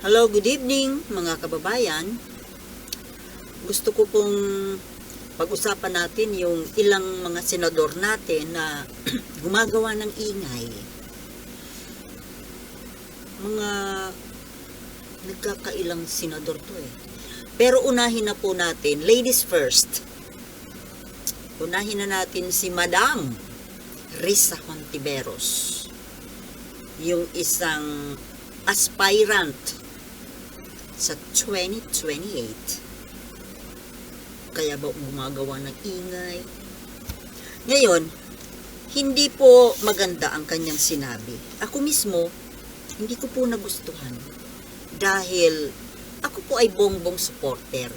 Hello, good evening mga kababayan. Gusto ko pong pag-usapan natin yung ilang mga senador natin na gumagawa ng ingay. Mga nagkakailang senador to eh. Pero unahin na po natin, ladies first. Unahin na natin si Madam Risa Hontiveros. Yung isang aspirant sa 2028. Kaya ba gumagawa ng ingay? Ngayon, hindi po maganda ang kanyang sinabi. Ako mismo, hindi ko po nagustuhan. Dahil ako po ay bongbong supporter.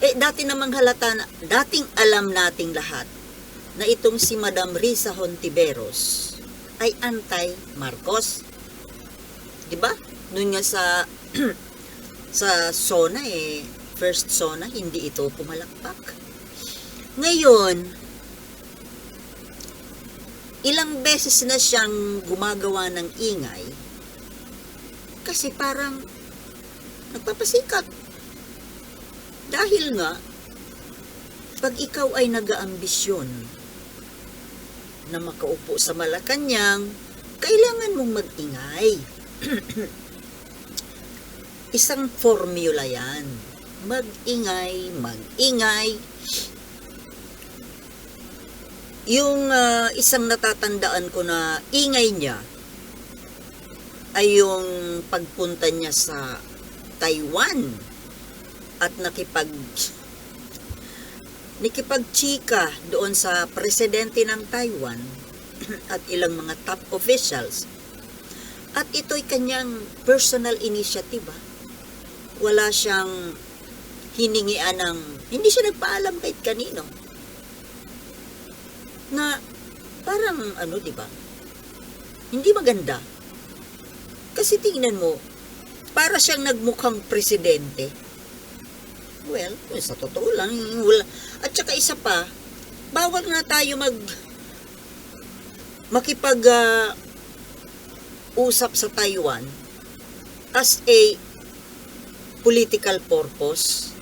Eh, dati namang halata, na, dating alam nating lahat na itong si Madam Risa Hontiveros ay anti-Marcos. ba? Noon nga sa sa SONA eh, first SONA, hindi ito pumalakpak. Ngayon, ilang beses na siyang gumagawa ng ingay kasi parang nagpapasikat. Dahil nga, pag ikaw ay nag-aambisyon na makaupo sa Malacanang, kailangan mong mag-ingay. Isang formula yan. Mag-ingay, mag-ingay. Yung ah, isang natatandaan ko na ingay niya ay yung pagpunta niya sa Taiwan at nakipag nakipagchika doon sa presidente ng Taiwan at ilang mga top officials. At ito'y kanyang personal initiative. ah. Wala siyang hiningian ng, hindi siya nagpaalam kahit kanino. Na parang ano, di ba? Hindi maganda. Kasi tingnan mo, para siyang nagmukhang presidente. Well, sa totoo lang, wala. At saka isa pa, bawal nga tayo mag makipag ah, usap sa Taiwan as a political purpose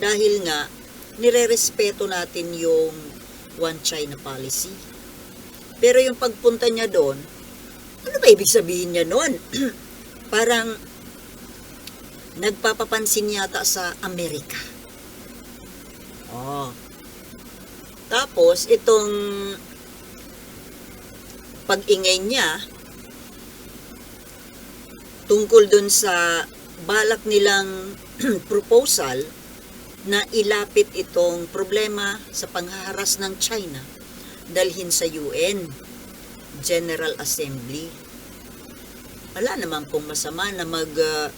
dahil nga nirerespeto natin yung one China policy. Pero yung pagpunta niya doon, ano ba ibig sabihin niya noon? Parang nagpapapansin yata sa Amerika. Oh. Tapos, itong pag-ingay niya tungkol dun sa balak nilang proposal na ilapit itong problema sa panghaharas ng China dalhin sa UN General Assembly. Wala naman pong masama na mag ah,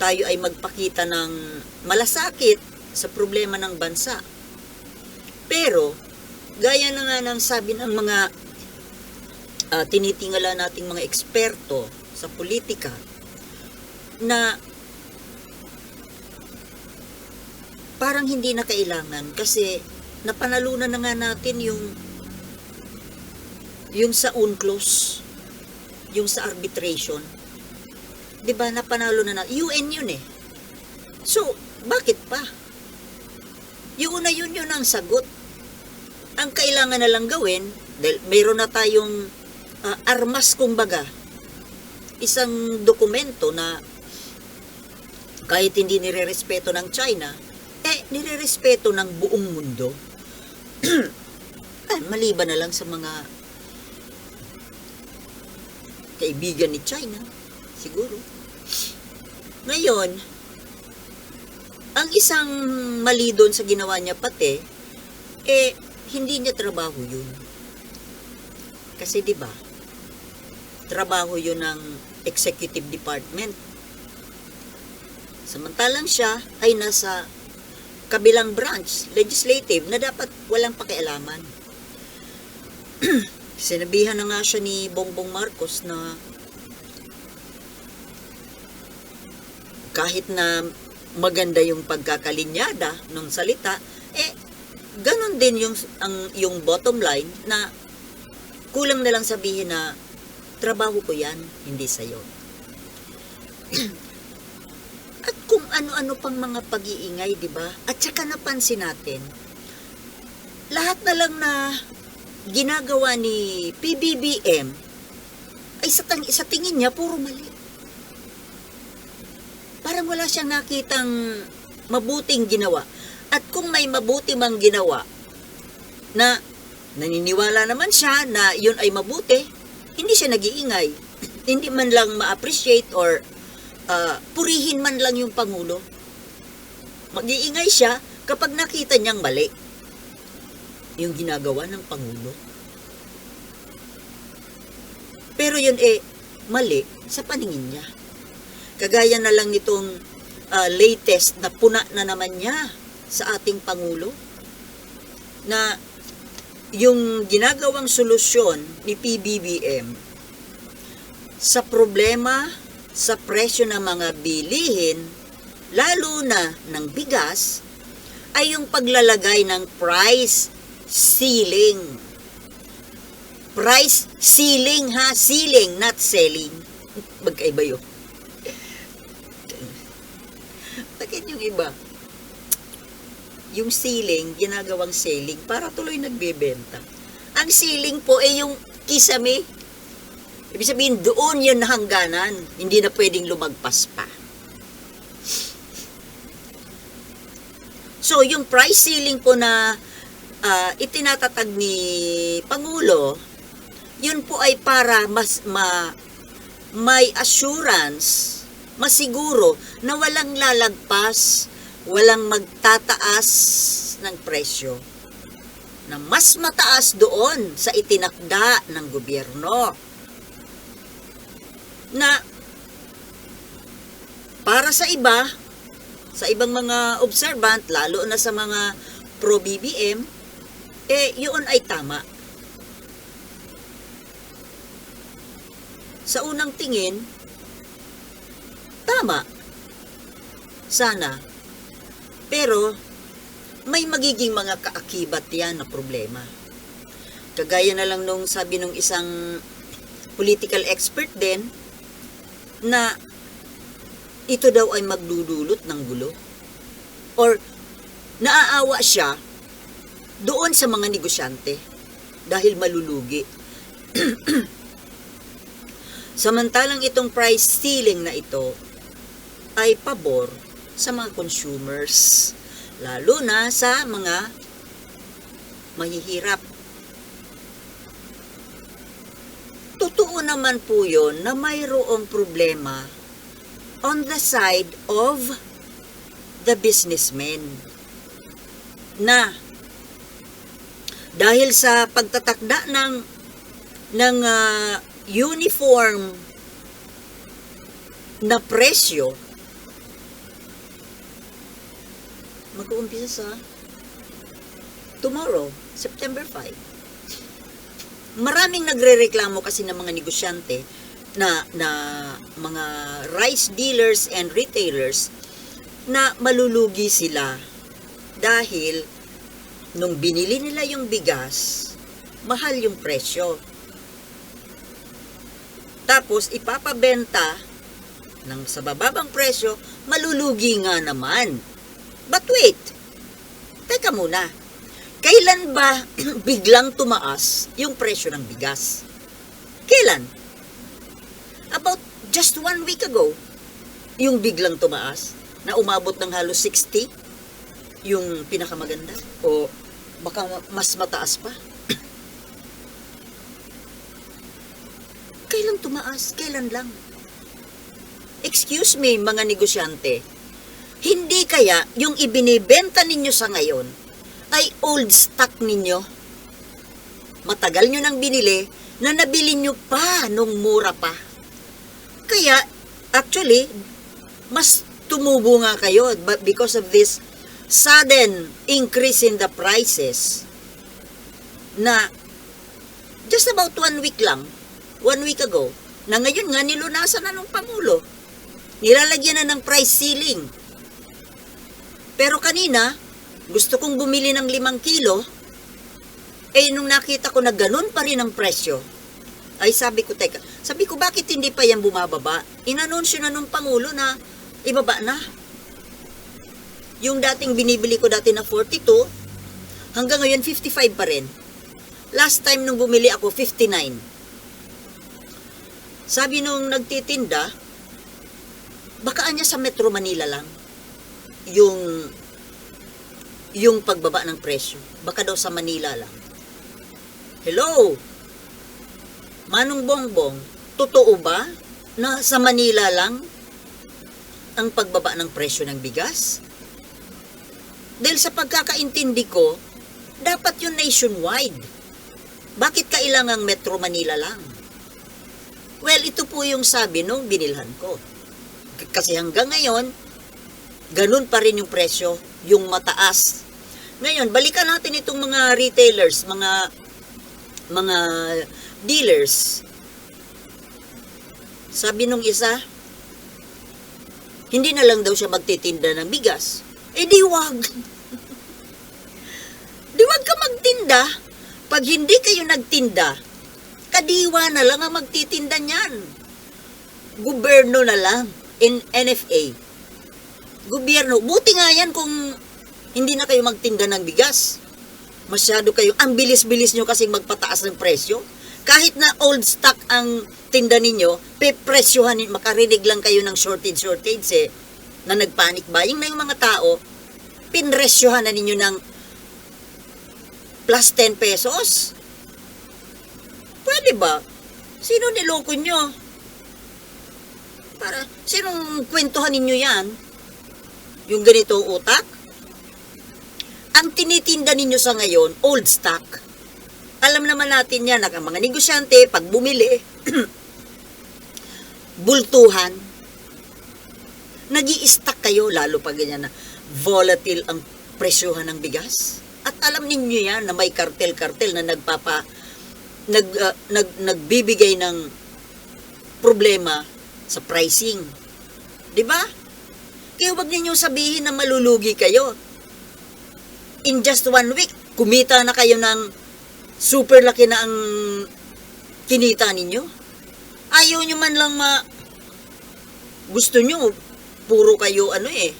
tayo ay magpakita ng malasakit sa problema ng bansa. Pero, gaya na nga ng sabi ng mga ah, tinitingala nating mga eksperto sa politika, na parang hindi na kailangan kasi napanalunan na nga natin yung yung sa UNCLOS, yung sa arbitration. 'Di ba napanalo na na UN yun eh. So, bakit pa? Yung una yun yun ang sagot. Ang kailangan na lang gawin, dahil mayroon na tayong ah, armas kumbaga, isang dokumento na kahit hindi nirerespeto ng China, eh, nirerespeto ng buong mundo. ah, maliban na lang sa mga kaibigan ni China, siguro. Ngayon, ang isang mali doon sa ginawa niya pati, eh, hindi niya trabaho yun. Kasi 'di ba? Trabaho yun ng executive department. Samantalang siya ay nasa kabilang branch, legislative, na dapat walang pakialaman. Sinabihan na nga siya ni Bongbong Marcos na kahit na maganda yung pagkakalinyada ng salita, eh, ganon din yung, ang, yung bottom line na kulang na lang sabihin na trabaho ko yan, hindi sa'yo. Kung ano-ano pang mga pag-iingay, di ba? At saka napansin natin, lahat na lang na ginagawa ni PBBM ay sa, tang- sa tingin niya puro mali. Parang wala siyang nakitang mabuting ginawa. At kung may mabuti mang ginawa na naniniwala naman siya na yun ay mabuti, hindi siya nag-iingay. hindi man lang ma-appreciate or ah, purihin man lang yung Pangulo. Mag-iingay siya kapag nakita niyang mali yung ginagawa ng Pangulo. Pero yun eh, mali sa paningin niya. Kagaya na lang nitong ah, latest na puna na naman niya sa ating Pangulo na yung ginagawang solusyon ni PBBM sa problema sa presyo ng mga bilihin, lalo na ng bigas, ay yung paglalagay ng price ceiling. Price ceiling ha, ceiling, not selling. Magkaiba yun. Bakit yung iba? Yung ceiling, ginagawang selling para tuloy nagbebenta. Ang ceiling po ay yung kisame. Ibig sabihin, doon yun hangganan. Hindi na pwedeng lumagpas pa. So, yung price ceiling po na ah, itinatatag ni Pangulo, yun po ay para mas ma, may assurance, masiguro na walang lalagpas, walang magtataas ng presyo na mas mataas doon sa itinakda ng gobyerno na para sa iba, sa ibang mga observant, lalo na sa mga pro-BBM, eh, yun ay tama. Sa unang tingin, tama. Sana. Pero, may magiging mga kaakibat yan na problema. Kagaya na lang nung sabi nung isang political expert din, na ito daw ay magdudulot ng gulo. Or naaawa siya doon sa mga negosyante dahil malulugi. Samantalang itong price ceiling na ito ay pabor sa mga consumers, lalo na sa mga mahihirap. Totoo naman po yun na mayroong problema on the side of the businessmen na dahil sa pagtatakda ng ng ah, uniform na presyo mag-uumpisa sa tomorrow, September 5. Maraming nagrereklamo kasi ng mga negosyante na na mga rice dealers and retailers na malulugi sila dahil nung binili nila yung bigas, mahal yung presyo. Tapos ipapabenta ng sa bababang presyo, malulugi nga naman. But wait, teka muna, kailan ba biglang tumaas yung presyo ng bigas? Kailan? About just one week ago, yung biglang tumaas na umabot ng halos 60, yung pinakamaganda, o baka ma- mas mataas pa. Kailan tumaas? Kailan lang? Excuse me, mga negosyante. Hindi kaya yung ibinibenta ninyo sa ngayon ay old stock ninyo? Matagal nyo nang binili na nabili nyo pa nung mura pa. Kaya, actually, mas tumubo nga kayo because of this sudden increase in the prices na just about one week lang, one week ago, na ngayon nga nilunasan na ng Pangulo. Nilalagyan na ng price ceiling. Pero kanina, gusto kong bumili ng limang kilo, eh nung nakita ko na ganun pa rin ang presyo, Ay sabi ko, teka, sabi ko, bakit hindi pa yan bumababa? Inanunsyo na nung Pangulo na ibaba na. Yung dating binibili ko dati na 42, hanggang ngayon 55 pa rin. Last time nung bumili ako, 59. Sabi nung nagtitinda, baka anya sa Metro Manila lang yung yung pagbaba ng presyo. Baka daw sa Manila lang. Hello? Manong Bongbong, totoo ba na sa Manila lang ang pagbaba ng presyo ng bigas? Dahil sa pagkakaintindi ko, dapat yun nationwide. Bakit kailangang Metro Manila lang? Well, ito po yung sabi nung binilhan ko. Kasi hanggang ngayon, ganun pa rin yung presyo, yung mataas. Ngayon, balikan natin itong mga retailers, mga mga dealers. Sabi nung isa, hindi na lang daw siya magtitinda ng bigas. Eh di wag. di wag ka magtinda. Pag hindi kayo nagtinda, kadiwa na lang ang magtitinda niyan. Gobyerno na lang in NFA. Gobyerno. Buti nga yan kung hindi na kayo magtinda ng bigas. Masyado kayo, ang bilis-bilis nyo kasing magpataas ng presyo. Kahit na old stock ang tinda ninyo, pepresyohan, makarinig lang kayo ng shortage-shortage eh, na nagpanic buying na yung mga tao, pinresyohan na ninyo ng plus 10 pesos. Pwede ba? Sino niloko nyo? Para, sinong kwentuhan ninyo yan? Yung ganitong utak? Ang tinitinda ninyo sa ngayon, old stock. Alam naman natin yan, ang mga negosyante, pag bumili, bultuhan, nag stack kayo, lalo pag ganyan na volatile ang presyohan ng bigas. At alam ninyo yan na may kartel-kartel na nagpapa, nag, ah, nag, nagbibigay ng problema sa pricing. Di ba? Kaya wag ninyong sabihin na malulugi kayo. In just one week, kumita na kayo ng super laki na ang kinita ninyo. Ayaw nyo man lang ma... Gusto nyo, puro kayo ano eh.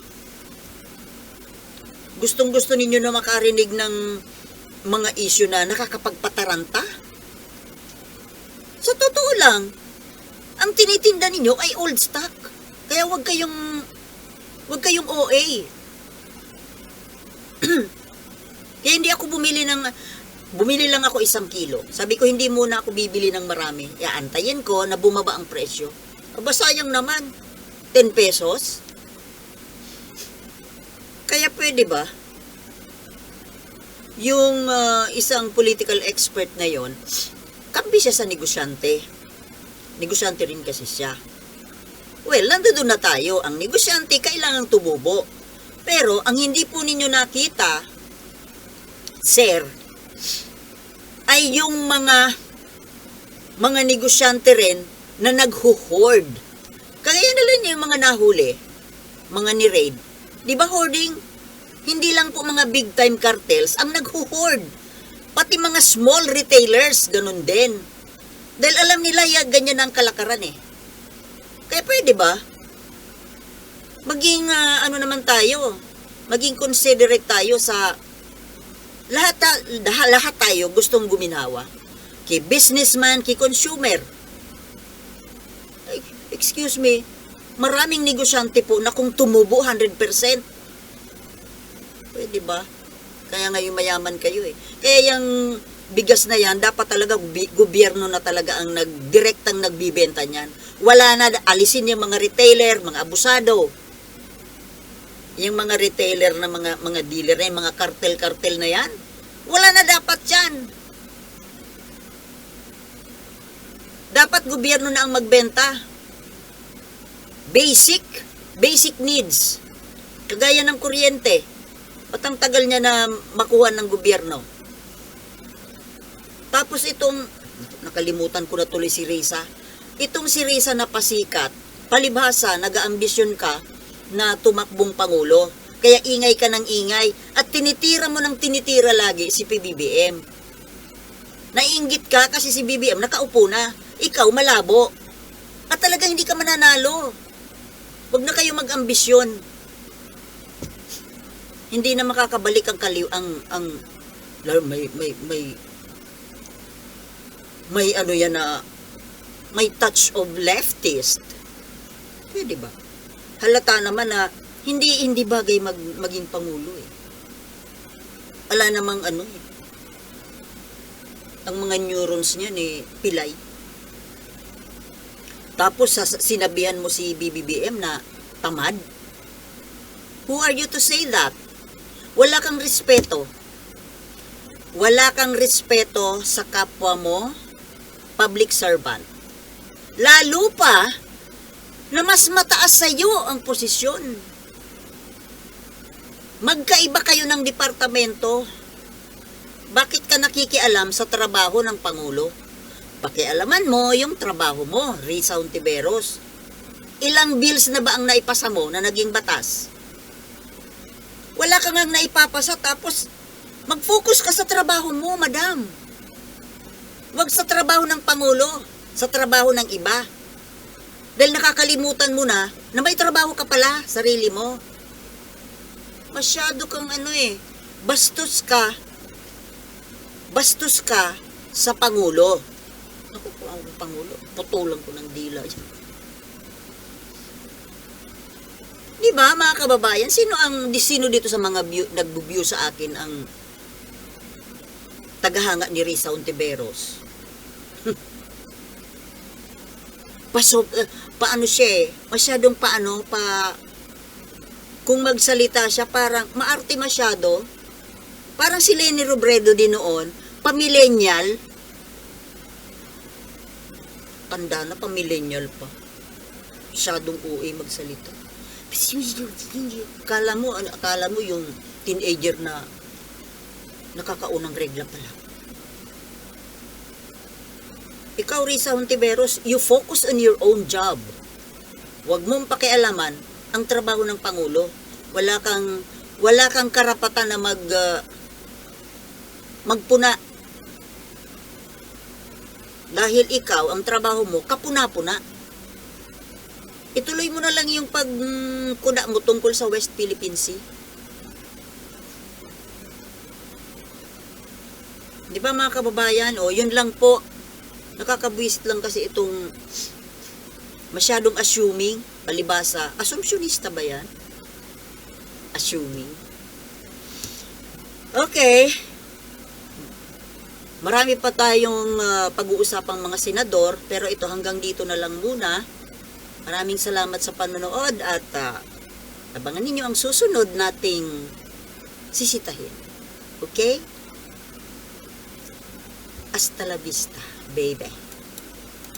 Gustong gusto ninyo na makarinig ng mga issue na nakakapagpataranta. Sa totoo lang, ang tinitinda ninyo ay old stock. Kaya wag kayong wag kayong OA. Kaya hindi ako bumili ng bumili lang ako isang kilo. Sabi ko hindi muna ako bibili ng marami. Iaantayin ko na bumaba ang presyo. Aba sayang naman. 10 pesos. Kaya pwede ba? Yung ah, isang political expert na yon, kambi siya sa negosyante. Negosyante rin kasi siya. Well, nandoon na tayo. Ang negosyante kailangang tumubo. Pero ang hindi po ninyo nakita, sir, ay yung mga mga negosyante rin na nagho-hoard. Kagaya na lang yung mga nahuli, mga ni-raid. Di ba hoarding? Hindi lang po mga big time cartels ang nagho-hoard. Pati mga small retailers, ganun din. Dahil alam nila ya, ganyan ang kalakaran eh. Kaya pwede ba? Maging ah, ano naman tayo, maging considerate tayo sa lahat, ta- lahat, tayo gustong guminawa. Kay businessman, kay consumer. Excuse me, maraming negosyante po na kung tumubo 100%, pwede ba? Kaya ngayon mayaman kayo eh. Kaya yung bigas na yan, dapat talaga gobyerno na talaga ang nag, direktang nagbibenta niyan. Wala na, alisin yung mga retailer, mga abusado. Yung mga retailer na mga mga dealer na yung mga kartel-kartel na yan. Wala na dapat yan. Dapat gobyerno na ang magbenta. Basic, basic needs. Kagaya ng kuryente. Ba't ang tagal niya na makuha ng gobyerno? Tapos itong, nakalimutan ko na tuloy si Risa. Itong si Risa na pasikat, palibhasa, nag-aambisyon ka na tumakbong pangulo. Kaya ingay ka ng ingay at tinitira mo ng tinitira lagi si PBBM. Naiinggit ka kasi si BBM nakaupo na. ikaw malabo. At talagang hindi ka mananalo. Huwag na kayo mag-ambisyon. Hindi na makakabalik ang kaliw ang ang may may may may ano yan na may touch of leftist. Pwede ba? Halata naman na hindi hindi bagay mag, maging pangulo eh. Wala namang ano eh. Ang mga neurons niya ni pilay. Tapos sinabihan mo si BBBM na tamad. Who are you to say that? Wala kang respeto. Wala kang respeto sa kapwa mo, public servant. Lalo pa na mas mataas sa iyo ang posisyon. Magkaiba kayo ng departamento. Bakit ka nakikialam sa trabaho ng Pangulo? Pakialaman mo yung trabaho mo, Risa Ontiveros. Ilang bills na ba ang naipasa mo na naging batas? Wala kang nga naipapasa tapos mag-focus ka sa trabaho mo, madam. Huwag sa trabaho ng Pangulo, sa trabaho ng iba. Dahil nakakalimutan mo na na may trabaho ka pala, sarili mo. Masyado kang ano eh, bastos ka, bastos ka sa Pangulo. Ako po ang Pangulo, putulan ko ng dila. Di ba mga kababayan, sino ang sino dito sa mga view, sa akin ang tagahanga ni Risa Ontiveros? Pasok, eh, paano siya eh, masyadong paano, pa, kung magsalita siya, parang maarte masyado, parang si Lenny Robredo din noon, pamillennial, tanda na pamillennial pa, masyadong uwi magsalita. Kala mo, ano, akala mo yung teenager na nakakaunang regla pa lang. Ikaw, Risa Hontiveros, you focus on your own job. Huwag mong pakialaman ang trabaho ng Pangulo. Wala kang, wala kang karapatan na mag, uh, magpuna. Dahil ikaw, ang trabaho mo, kapuna-puna. Ituloy mo na lang yung pagkuna mo tungkol sa West Philippine Sea. Di ba mga kababayan, o yun lang po, nakakabwisit lang kasi itong masyadong assuming, palibasa, assumptionista ba yan? Assuming. Okay. Marami pa tayong ah, pag-uusapang mga senador, pero ito hanggang dito na lang muna. Maraming salamat sa panonood at ah, abangan ninyo ang susunod nating sisitahin. Okay? Hasta la vista, baby.